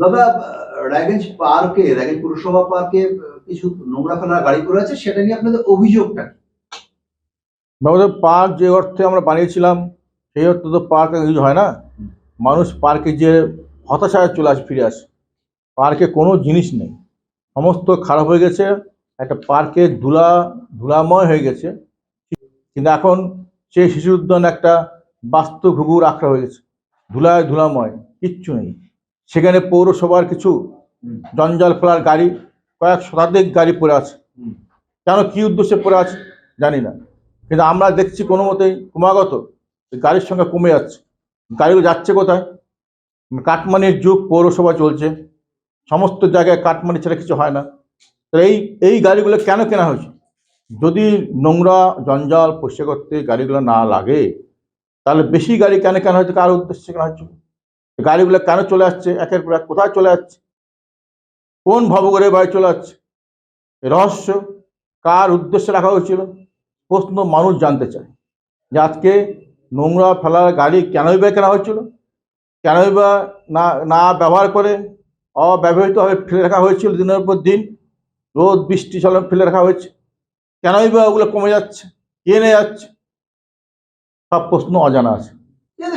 দাদা রায়গঞ্জ পার্কে, রায়গঞ্জ পুরসভা পার্কে কিছু নোংরা ফেলার গাড়ি পড়ে আছে, সেটা নিয়ে আপনাদের অভিযোগটা? আমাদের পার্ক যে অর্থে আমরা বানিয়েছিলাম, সেই অর্থে তো পার্ক ইউজ হয় না। মানুষ পার্কে যে হতাশায় চলে আসে, ফিরে আসে। পার্কে কোনো জিনিস নেই। সমস্ত খারাপ হয়ে গেছে, একটা পার্কে ধুলা, ধুলাময় হয়ে গেছে। কিন্তু এখন সেই শিশু উদ্যান একটা বাস্তু ঘুঘুর আখড়া হয়ে গেছে। ধুলায় ধুলাময়, কিচ্ছু নেই। সেখানে পৌরসভার কিছু জঞ্জাল ফেলার গাড়ি কয়েক শতাধিক গাড়ি পড়ে আছে। কেন কি উদ্দেশ্যে পড়ে আছে জানি না। কিন্তু আমরা দেখছি কোনো মতেই ক্রমাগত গাড়ির সংখ্যা কমে যাচ্ছে। গাড়িগুলো যাচ্ছে কোথায়? কাটমানির যুগ পৌরসভা চলছে। সমস্ত জায়গায় কাটমানি ছাড়া কিছু হয় না। তো এই এই গাড়িগুলো কেন কেনা হয়েছে? যদি নোংরা জঞ্জাল পরিষ্কার করতে গাড়িগুলো না লাগে তাহলে বেশি গাড়ি কেন কেনা হয়েছে? কার উদ্দেশ্যে কেনা হচ্ছে গাড়িগুলো কেন চলে আসছে? একের পর এক কোথায় চলে যাচ্ছে? কোন ভবঘরে বাড়ি চলে যাচ্ছে? রহস্য কার উদ্দেশ্যে রাখা হয়েছিল? প্রশ্ন মানুষ জানতে চায়। যে আজকে নোংরা ফেলার গাড়ি কেনই বা কেনা হয়েছিল? কেনই বা না না ব্যবহার করে অব্যবহৃতভাবে ফেলে রাখা হয়েছিল দিনের পর দিন? রোদ, বৃষ্টি চলন ফেলে রাখা হয়েছে। কেনই বা ওগুলো কমে যাচ্ছে? কে নিয়ে যাচ্ছে? সব প্রশ্ন অজানা আছে। টাকা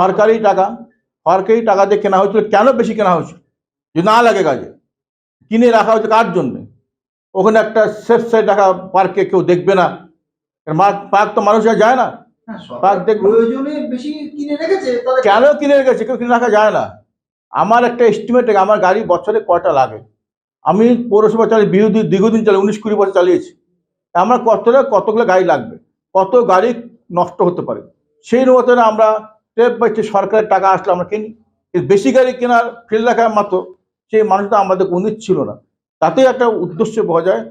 সরকারি টাকা সরকারি টাকা দিয়ে কেনা হয়েছিল কেন বেশি কেনা হয়েছিল যে না লাগে কাজে কিনে রাখা হয়েছে কার জন্য? ওখানে একটা সেফ সাইড রাখা পার্কে কেউ দেখবে না। পার্ক তো মানুষ যায় না। পার্ক দেখবে। কেন কিনে রেখেছে? কেউ কিনে রাখা যায় না। আমার একটা এস্টিমেট আমার গাড়ি বছরে কয়টা লাগে? আমি পৌরসভা চালিয়ে বিরোধী দীর্ঘদিন চালিয়ে উনিশ কুড়ি বছর চালিয়েছি। আমার কতটা কতগুলো গাড়ি লাগবে? কত গাড়ি নষ্ট হতে পারে? সেই মতন আমরা স্টেপ বাই স্টেপ সরকারের টাকা আসলে আমরা কিনি। বেশি গাড়ি কেনার ফেলে রাখার মাত্র সেই মানুষটা আমাদের উন্নীত ছিল না। তাতে একটা উদ্দেশ্য পাওয়া যায়,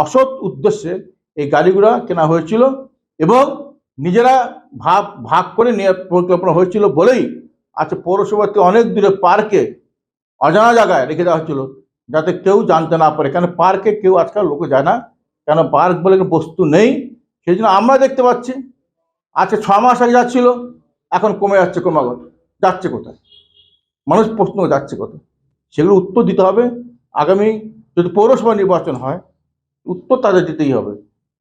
অসৎ উদ্দেশ্যে এই গাড়িগুলো কেনা হয়েছিল এবং নিজেরা ভাব, ভাগ করে নিয়ে পরিকল্পনা হয়েছিল বলেই আচ্ছা পৌরসভাতে অনেক দূরে পার্কে অজানা জায়গায় রেখে দেওয়া হয়েছিল যাতে কেউ জানতে না পারে। কেন পার্কে কেউ আজকাল লোকে যায় না? কেন পার্ক বলে বস্তু নেই? সেই জন্য আমরা দেখতে পাচ্ছি আচ্ছা ছ মাস আগে যাচ্ছিল, এখন কমে যাচ্ছে ক্রমাগত। যাচ্ছে কোথায়? মানুষ প্রশ্ন যাচ্ছে কোথায়? সেগুলো উত্তর দিতে হবে। আগামী যদি পৌরসভা নির্বাচন হয়, উত্তর তাদের দিতেই হবে।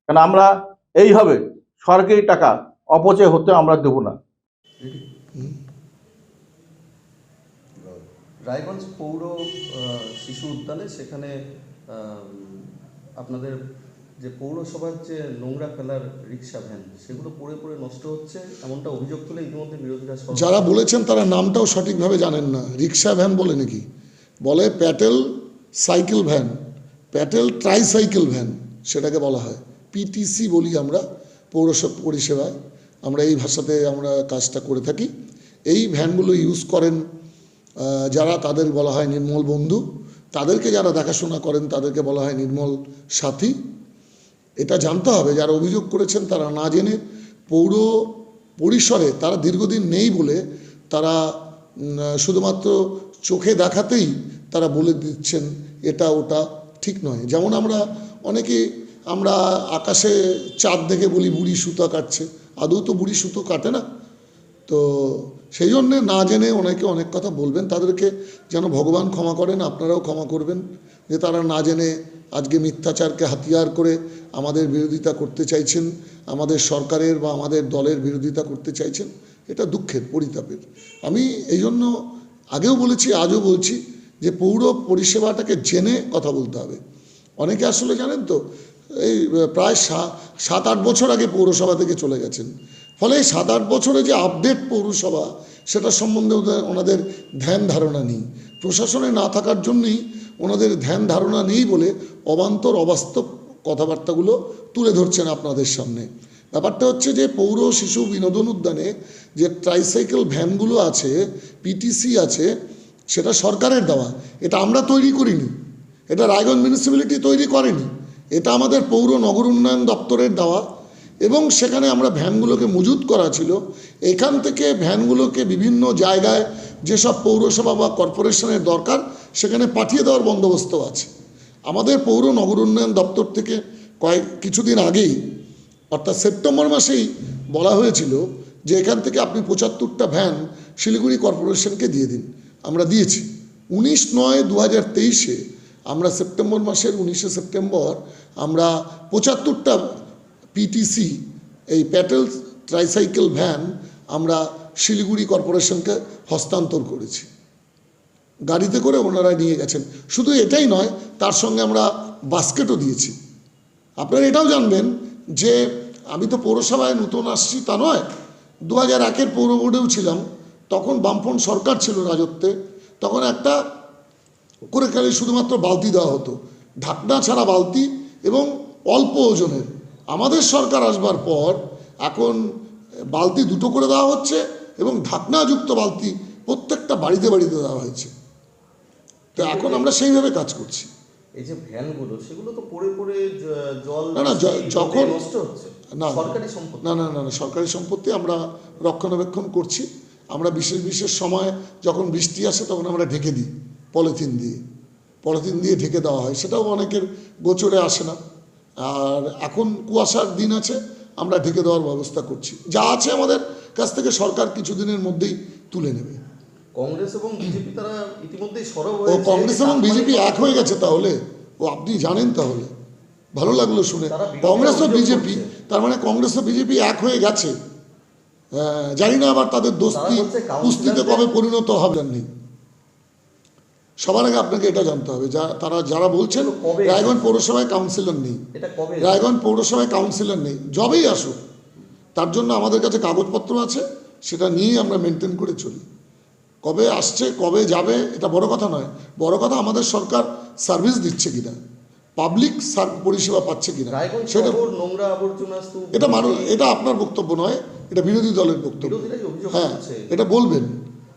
কেন আমরা এইভাবে সরকারি টাকা অপচয় হতে আমরা দেবো না। রায়গঞ্জ পৌর শিশু উদ্যানে সেখানে আপনাদের যে পৌরসভার যে নোংরা ফেলার রিক্সা ভ্যান, সেগুলো পড়ে পড়ে নষ্ট হচ্ছে, এমনটা অভিযোগ তুলে ইতিমধ্যে বিরোধীরা। যারা বলেছেন তারা নামটাও সঠিকভাবে জানেন না। রিক্সা ভ্যান বলে নাকি? বলে pedal cycle van, pedal tricycle van সেটাকে বলা হয়। পিটিসি বলি আমরা পৌরসভা পরিষেবায়। আমরা এই ভাষাতে আমরা কাজটা করে থাকি। এই ভ্যানগুলো ইউজ করেন যারা তাদের বলা হয় নির্মল বন্ধু। তাদেরকে যারা দেখাশোনা করেন, তাদেরকে বলা হয় নির্মল সাথী। এটা জানতে হবে, যারা অভিযোগ করেছেন তারা না জেনে পৌর পরিসরে তারা দীর্ঘদিন নেই বলে তারা শুধুমাত্র চোখে দেখাতেই তারা বলে দিচ্ছেন এটা ওটা ঠিক নয়। যেমন আমরা অনেকে আমরা আকাশে চাঁদ দেখে বলি বুড়ি সুতো কাটছে, আদৌ তো বুড়ি সুতো কাটে না। তো সেই জন্যে না জেনে অনেকে অনেক কথা বলবেন, তাদেরকে যেন ভগবান ক্ষমা করেন, আপনারাও ক্ষমা করবেন। যে তারা না জেনে আজকে মিথ্যাচারকে হাতিয়ার করে আমাদের বিরোধিতা করতে চাইছেন, আমাদের সরকারের বা আমাদের দলের বিরোধিতা করতে চাইছেন, এটা দুঃখের, পরিতাপের। আমি এই জন্য আগেও বলেছি, আজও বলছি যে পৌর পরিষেবাটাকে জেনে কথা বলতে হবে। অনেকে আসলে জানেন তো, এই প্রায় সাত আট বছর আগে পৌরসভা থেকে চলে গেছেন। ফলে সাত আট বছরে যে আপডেট পৌরসভা, সেটা সম্বন্ধে ওনাদের ধ্যান ধারণা নেই। প্রশাসনে না থাকার জন্যই ওনাদের ধ্যান ধারণা নেই বলে অবান্তর অবাস্তব কথাবার্তাগুলো তুলে ধরছেন আপনাদের সামনে। ব্যাপারটা হচ্ছে যে পৌর শিশু বিনোদন উদ্যানে যে ট্রাইসাইকেল ভ্যানগুলো আছে পিটিসি আছে, সেটা সরকারের দেওয়া। এটা আমরা তৈরি করিনি। এটা রায়গঞ্জ মিউনিসিপ্যালিটি তৈরি করেনি। এটা আমাদের পৌর নগর উন্নয়ন দপ্তরের দেওয়া এবং সেখানে আমরা ভ্যানগুলোকে মজুত করা ছিল। এখান থেকে ভ্যানগুলোকে বিভিন্ন জায়গায় যেসব পৌরসভা বা কর্পোরেশনের দরকার, সেখানে পাঠিয়ে দেওয়ার বন্দোবস্ত আছে। আমাদের পৌর নগর উন্নয়ন দপ্তর থেকে কয়েক, কিছুদিন আগেই, অর্থাৎ সেপ্টেম্বর মাসেই বলা হয়েছিল যে এখান থেকে আপনি পঁচাত্তরটা ভ্যান শিলিগুড়ি কর্পোরেশনকে দিয়ে দিন। আমরা দিয়েছি। উনিশ নয় দু হাজার তেইশে আমরা সেপ্টেম্বর মাসের উনিশে সেপ্টেম্বর আমরা পঁচাত্তরটা পিটিসি এই প্যাটেল ট্রাইসাইকেল ভ্যান আমরা শিলিগুড়ি কর্পোরেশনকে হস্তান্তর করেছি। গাড়িতে করে ওনারা নিয়ে গেছেন। শুধু এটাই নয়, তার সঙ্গে আমরা বাস্কেটও দিয়েছি। আপনারা এটাও জানবেন যে আমি তো পৌরসভায় নতুন আসছি তা নয়, দু হাজার একের পৌর বোর্ডেও ছিলাম, তখন বামফ্রন্ট সরকার ছিল রাজত্বে, তখন একটা করে খালি শুধুমাত্র বালতি দেওয়া হতো, ঢাকনা ছাড়া বালতি এবং অল্প ওজনের। আমাদের সরকার আসবার পর এখন বালতি দুটো করে দেওয়া হচ্ছে এবং ঢাকনাযুক্ত বালতি প্রত্যেকটা বাড়িতে বাড়িতে দেওয়া হয়েছে। তো এখন আমরা সেইভাবে কাজ করছি। এই যে ভ্যানগুলো সেগুলো তো পড়ে পড়ে জল না, না, যখন- নষ্ট হচ্ছে। না, না। সরকারি সম্পত্তি। না না না না সরকারি সম্পত্তি আমরা রক্ষণাবেক্ষণ করছি। আমরা বিশেষ বিশেষ সময় যখন বৃষ্টি আসে তখন আমরা ঢেকে দিই পলিথিন দিয়ে। পলিথিন দিয়ে ঢেকে দেওয়া হয়। সেটাও অনেকের গোচরে আসে না। আর এখন কুয়াশার দিন আছে আমরা ঢেকে দেওয়ার ব্যবস্থা করছি। যা আছে আমাদের কাছ থেকে সরকার কিছুদিনের মধ্যেই তুলে নেবে। কংগ্রেস এবং বিজেপি তারা ইতিমধ্যেই সরব ও কংগ্রেস এবং বিজেপি এক হয়ে গেছে তাহলে? ও আপনি জানেন তাহলে? ভালো লাগল শুনে। কংগ্রেস ও বিজেপি তার মানে কংগ্রেস ও বিজেপি এক হয়ে গেছে। জানি না আবার তাদের দোস্তি কুস্তিতে কবে পরিণত হবে নেই। সবার আগে আপনাকে এটা জানতে হবে যা তারা যারা বলছেন রায়গঞ্জ পৌরসভায় কাউন্সিলর নেই। রায়গঞ্জ পৌরসভায় কাউন্সিলর নেই। যবেই আসুক তার জন্য আমাদের কাছে কাগজপত্র আছে সেটা নিয়েই আমরা মেনটেন করে চলি। কবে আসছে কবে যাবে এটা বড় কথা নয়। বড় কথা আমাদের সরকার সার্ভিস দিচ্ছে কিনা? পাবলিক পরিষেবা পাচ্ছে কিনা? সেটা নোংরা আবর্জনা এটা মানুষ এটা আপনার বক্তব্য নয় এটা বিরোধী দলের বক্তব্য। হ্যাঁ এটা বলবেন।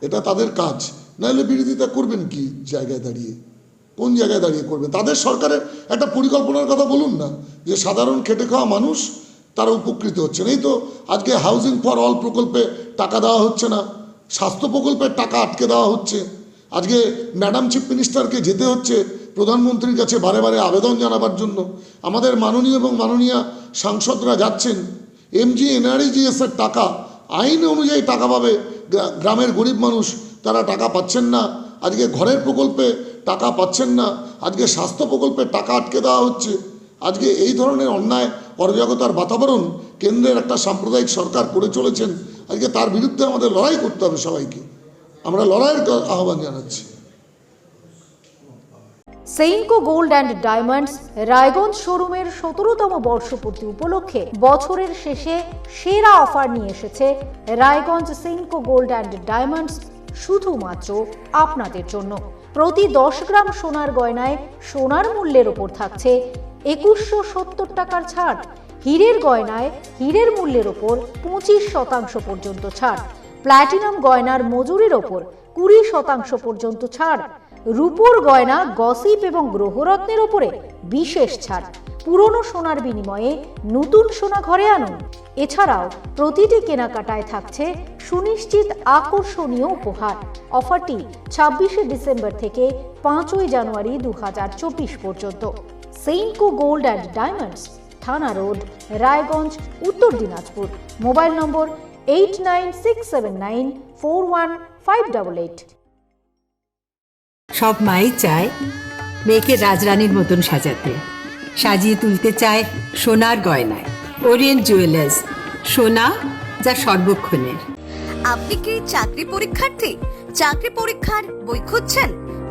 এটা তাদের কাজ। নাহলে বিরোধিতা করবেন কি জায়গায় দাঁড়িয়ে? কোন জায়গায় দাঁড়িয়ে করবেন? তাদের সরকারের একটা পরিকল্পনার কথা বলুন না যে সাধারণ খেটে খাওয়া মানুষ তারা উপকৃত হচ্ছেন। এই তো আজকে হাউজিং ফর অল প্রকল্পে টাকা দেওয়া হচ্ছে না, স্বাস্থ্য প্রকল্পের টাকা আটকে দেওয়া হচ্ছে। আজকে ম্যাডাম চিফ মিনিস্টারকে যেতে হচ্ছে প্রধানমন্ত্রীর কাছে বারে বারে আবেদন জানাবার জন্য। আমাদের মাননীয় এবং মাননীয় সাংসদরা যাচ্ছেন। এমজি এনআরইজিএস এর টাকা, আইন অনুযায়ী টাকা পাবে গ্রামের গরিব মানুষ। তারা টাকা পাচ্ছেন না। আজকে ঘরের প্রকল্পে টাকা পাচ্ছেন না। আজকে স্বাস্থ্য প্রকল্পে টাকা আটকে দেওয়া হচ্ছে। আজকে এই ধরনের অন্যায় অরাজকতার বাতাবরণ কেন্দ্রের একটা সাম্প্রদায়িক সরকার করে চলেছেন। আজকে তার বিরুদ্ধে আমাদের লড়াই করতে হবে সবাইকে। আমরা লড়াইয়ের আহ্বান জানাচ্ছি। Senco gold and diamonds Raiganj শোরুমের সতেরোতম বর্ষপূর্তি উপলক্ষে বছরের শেষে সেরা অফার নিয়ে এসেছে Raiganj Senco gold and diamonds শুধুমাত্র আপনাদের জন্য। প্রতি দশ গ্রাম সোনার গয়নায় সোনার মূল্যের ওপর থাকছে একুশশো সত্তর টাকার ছাড়। হীরের গয়নায় হীরের মূল্যের ওপর পঁচিশ শতাংশ পর্যন্ত ছাড়। প্ল্যাটিনাম গয়নার মজুরির ওপর কুড়ি শতাংশ পর্যন্ত ছাড়। রূপোর গয়না, গসিপ এবং গ্রহরত্নের ওপরে বিশেষ ছাড়। পুরনো সোনার বিনিময়ে নতুন সোনা ঘরে আনুন। এছাড়াও প্রতিটি কেনাকাটায় থাকছে সুনিশ্চিত আকর্ষণীয় উপহার। অফারটি ছাব্বিশে ডিসেম্বর থেকে পাঁচই জানুয়ারি দু হাজার চব্বিশ পর্যন্ত। সেইনকো গোল্ড অ্যান্ড ডায়মন্ডস থানা road Raiganj Uttar Dinajpur. Mobile number eight nine six seven nine four one five double eight সব মাই চায় মেয়েকে রাজরানীর মতন সাজাতে। সাজিয়ে তুলতে চায় সোনার গয়নায়। ওরিয়েন্ট জুয়েলার্স সোনা যা সর্বক্ষণের। আপনি কি চাকরি পরীক্ষার্থী? চাকরি পরীক্ষার বই খুঁজছেন?